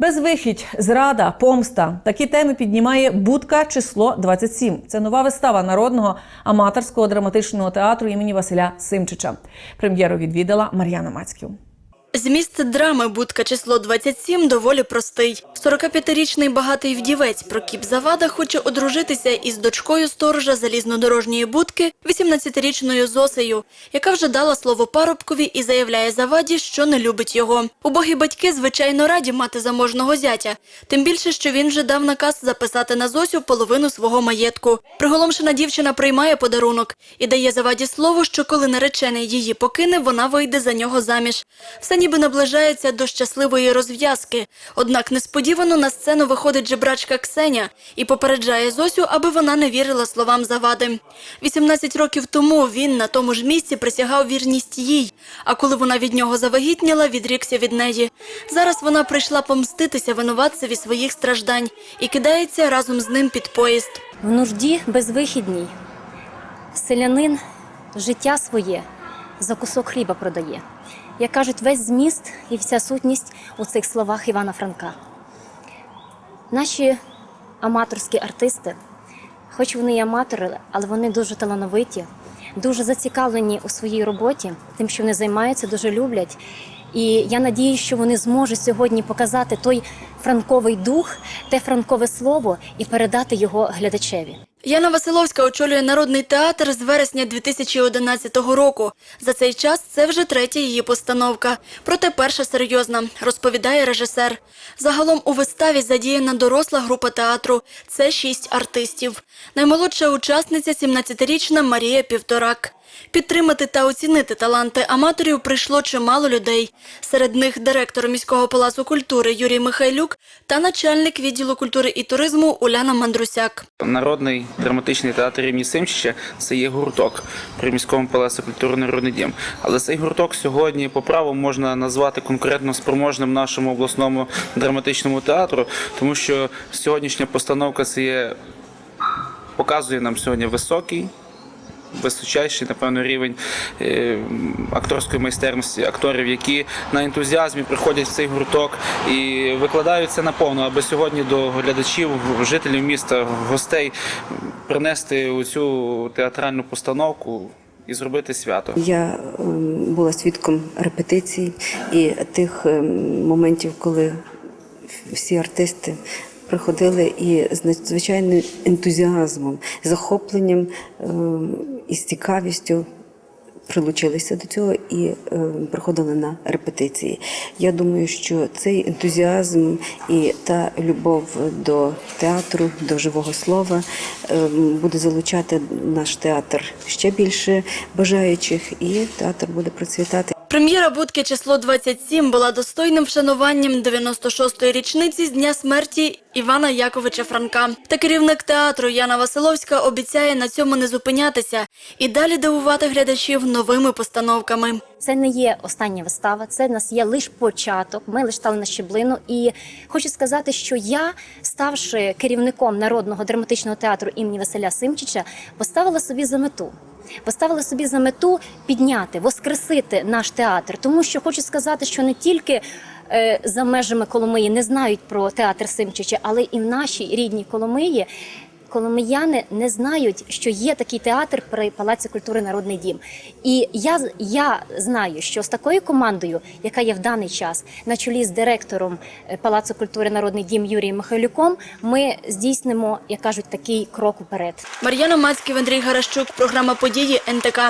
Безвихідь, зрада, помста. Такі теми піднімає будка число 27. Це нова вистава народного аматорського драматичного театру імені Василя Симчича. Прем'єру відвідала Мар'яна Мацьків. Зміст драми «Будка число 27» доволі простий. 45-річний багатий вдівець Прокіп Завада хоче одружитися із дочкою сторожа залізнодорожньої будки, 18-річною Зосею, яка вже дала слово парубкові і заявляє Заваді, що не любить його. Убогі батьки, звичайно, раді мати заможного зятя, тим більше, що він вже дав наказ записати на Зосю половину свого маєтку. Приголомшена дівчина приймає подарунок і дає Заваді слово, що коли наречений її покине, вона вийде за нього заміж. Все ніби наближається до щасливої розв'язки. Однак несподівано на сцену виходить жебрачка Ксеня і попереджає Зосю, аби вона не вірила словам завади. 18 років тому він на тому ж місці присягав вірність їй, а коли вона від нього завагітніла, відрікся від неї. Зараз вона прийшла помститися винуватцеві своїх страждань і кидається разом з ним під поїзд. В нужді безвихідній. Селянин життя своє за кусок хліба продає. Як кажуть, весь зміст і вся сутність у цих словах Івана Франка. Наші аматорські артисти, хоч вони і аматори, але вони дуже талановиті, дуже зацікавлені у своїй роботі, тим, що вони займаються, дуже люблять. І я надію, що вони зможуть сьогодні показати той франковий дух, те франкове слово і передати його глядачеві. Яна Василовська очолює Народний театр з вересня 2011 року. За цей час це вже третя її постановка. Проте перша серйозна, розповідає режисер. Загалом у виставі задіяна доросла група театру. Це шість артистів. Наймолодша учасниця – 17-річна Марія Півторак. Підтримати та оцінити таланти аматорів прийшло чимало людей. Серед них директор міського палацу культури Юрій Михайлюк та начальник відділу культури і туризму Уляна Мандрусяк. Народний драматичний театр імені Симчича це є гурток при міському палаці культури Народний дім. Але цей гурток сьогодні по праву можна назвати конкурентно спроможним нашому обласному драматичному театру, тому що сьогоднішня постановка це є показує нам сьогодні високий. Височайший, напевно, рівень е, акторської майстерності, акторів, які на ентузіазмі приходять в цей гурток і викладаються наповну, аби сьогодні до глядачів, жителів міста, гостей принести цю театральну постановку і зробити свято. Я ем, була свідком репетицій і тих ем, моментів, коли всі артисти приходили і з надзвичайним ентузіазмом, захопленням ем, і з цікавістю. Прилучилися до цього і е, приходили на репетиції. Я думаю, що цей ентузіазм і та любов до театру, до живого слова е, буде залучати наш театр ще більше бажаючих, і театр буде процвітати. Прем'єра будки число 27 була достойним вшануванням 96-ї річниці з дня смерті Івана Яковича Франка. Та керівник театру Яна Василовська обіцяє на цьому не зупинятися і далі дивувати глядачів новими постановками. Це не є остання вистава, це в нас є лише початок. Ми лише стали на щеблину. І хочу сказати, що я, ставши керівником народного драматичного театру імені Василя Симчича, поставила собі за мету. Поставила собі за мету підняти, воскресити наш театр, тому що хочу сказати, що не тільки е, за межами Коломиї не знають про театр Симчича, але і в нашій рідній Коломиї коломияни не знають, що є такий театр при Палаці культури Народний дім. І я, я знаю, що з такою командою, яка є в даний час, на чолі з директором е, Палацу культури Народний дім Юрієм Михайлюком, ми здійснимо, як кажуть, такий крок уперед. Мар'яна Мацьків, Андрій Гаращук, програма події НТК.